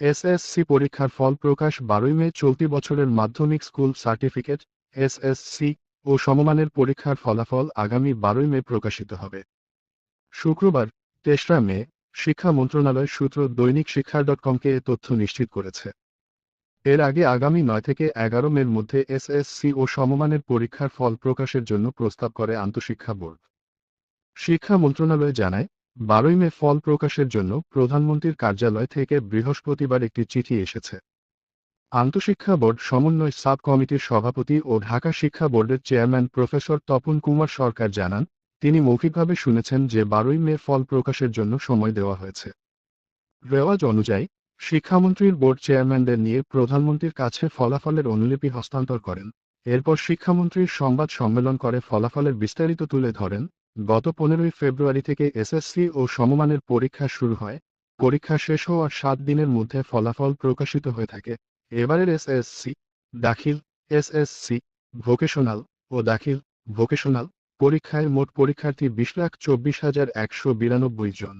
SSC পরীক্ষার ফল প্রকাশ বারোই মে চলতি বছরের মাধ্যমিক স্কুল সার্টিফিকেট, এসএসসি, ও সমমানের পরীক্ষার ফলাফল আগামী বারোই মে প্রকাশিত হবে। শুক্রবার, তেসরা মে, শিক্ষা মন্ত্রণালয় সূত্র দৈনিক শিক্ষা ডট কমকে এ তথ্য নিশ্চিত করেছে। এর আগে আগামী নয় থেকে এগারো মের মধ্যে এসএসসি ও সমমানের পরীক্ষার ফল প্রকাশের জন্য প্রস্তাব করে আন্তঃশিক্ষা বোর্ড। শিক্ষা মন্ত্রণালয় জানায় বারোই মে ফল প্রকাশের জন্য প্রধানমন্ত্রীর কার্যালয় থেকে বৃহস্পতিবার একটি চিঠি এসেছে। আন্তঃশিক্ষা বোর্ড, সমন্বয় সাব কমিটির সভাপতি ও ঢাকা শিক্ষা বোর্ডের চেয়ারম্যান প্রফেসর তপন কুমার সরকার জানান, তিনি মৌখিকভাবে শুনেছেন যে বারোই মে ফল প্রকাশের জন্য সময় দেওয়া হয়েছে। রেওয়াজ অনুযায়ী, শিক্ষামন্ত্রীর বোর্ড চেয়ারম্যানদের নিয়ে প্রধানমন্ত্রীর কাছে ফলাফলের অনুলিপি হস্তান্তর করেন। এরপর শিক্ষামন্ত্রীর সংবাদ সম্মেলন করে ফলাফলের বিস্তারিত তুলে ধরেন গত পনেরোই ফেব্রুয়ারি থেকে এসএসসি ও সমমানের পরীক্ষা শুরু হয়। পরীক্ষা শেষ হওয়ার সাত দিনের মধ্যে ফলাফল প্রকাশিত হয়ে থাকে। এবারের এসএসসি, দাখিল, এসএসসি, ভোকেশনাল ও দাখিল, ভোকেশনাল পরীক্ষায় মোট পরীক্ষার্থী বিশ লাখ চব্বিশ হাজার একশো বিরানব্বই জন।